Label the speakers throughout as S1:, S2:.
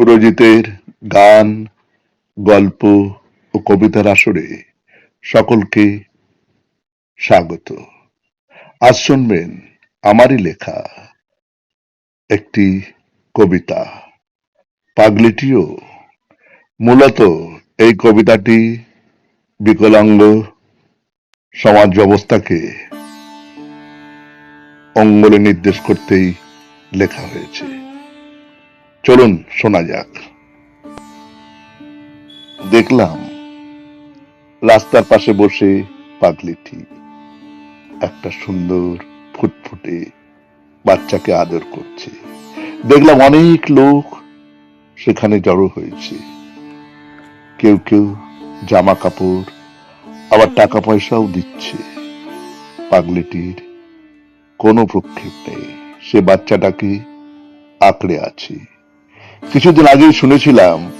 S1: সুরজিতের গান, গল্প ও কবিতার আসরে সকলকে স্বাগত। আজ শুনবেন আমারই লেখা একটি কবিতা। পাগলিটিও মূলত এই কবিতাটি বিকলাঙ্গ সমাজ ব্যবস্থাকে অঙ্গলে নির্দেশ করতেই লেখা হয়েছে। চলুন, শোনা যাক। দেখলাম রাস্তার পাশে বসে পাগলিটি একটা সুন্দর ফুটফুটে বাচ্চাকে আদর করছে। দেখলাম অনেক লোক সেখানে জড়ো হয়েছে। কেউ কেউ জামা কাপড়, আবার টাকা পয়সাও দিচ্ছে। পাগলিটির কোনো প্রক্ষেপ নেই। সে বাচ্চাটাকে আঁকড়ে আছে। কিছুদিন আগেই শুনেছিলাম,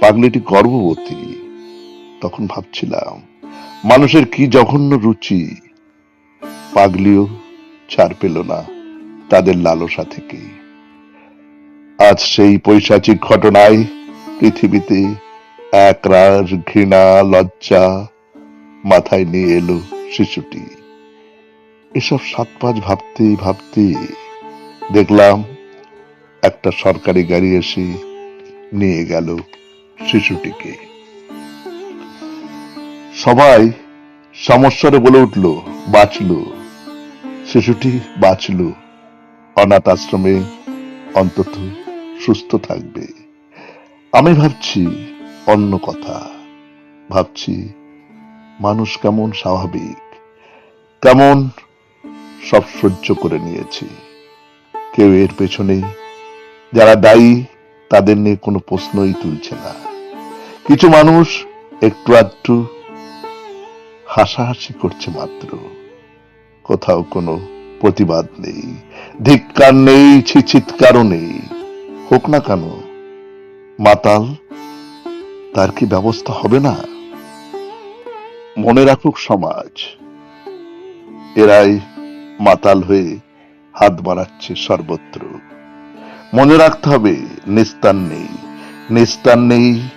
S1: পাগলিটি গর্ভবতী। তখন ভাবছিলাম, মানুষের কি জঘন্য রুচি? পাগলিও ছাড় পেল না তাদের লালসা থেকে। আজ সেই পৈশাচিক ঘটনায় পৃথিবীতে এক রাজ ঘৃণা, লজ্জা মাথায় নিয়ে এলো শিশুটি। এসব সাত পাঁচ ভাবতে ভাবতে দেখলাম একটা সরকারি গাড়ি এসে নিয়ে গেল শিশুটিকে। সবাই সমস্যারে বলে উঠল, বাঁচলো। শিশুটি বাঁচলো। অনাথ আশ্রমে অন্তত সুস্থ থাকবে। আমি ভাবছি অন্য কথা। ভাবছি মানুষ কেমন স্বাভাবিক, কেমন সব সহ্য করে নিয়েছে। কেউ এর পেছনে যারা দায়ী, তাদের নিয়ে কোনো প্রশ্নই তুলছে না। কিছু মানুষ একটু আধটু হাসাহাসি করছে মাত্র। কোথাও কোনো প্রতিবাদ নেই, ধিক্কার নেই ছিচিৎকারও নেই। হোক না কেন, মাতাল, তার কি ব্যবস্থা হবে না? মনে রাখুক সমাজ, এরাই মাতাল হয়ে হাত বাড়াচ্ছে সর্বত্র। মনে রাখতে হবে, নিস্তার নেই। নিস্তার নেই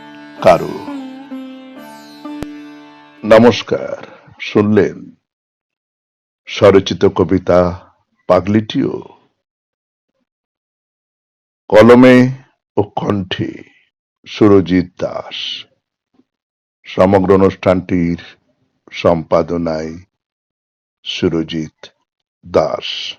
S1: কারও। নমস্কার, শুনলেন স্বরচিত কবিতা পাগলিটিও। কলমে ও কণ্ঠে সুরজিৎ দাস। সমগ্র অনুষ্ঠানটির সম্পাদনায় সুরজিৎ দাস।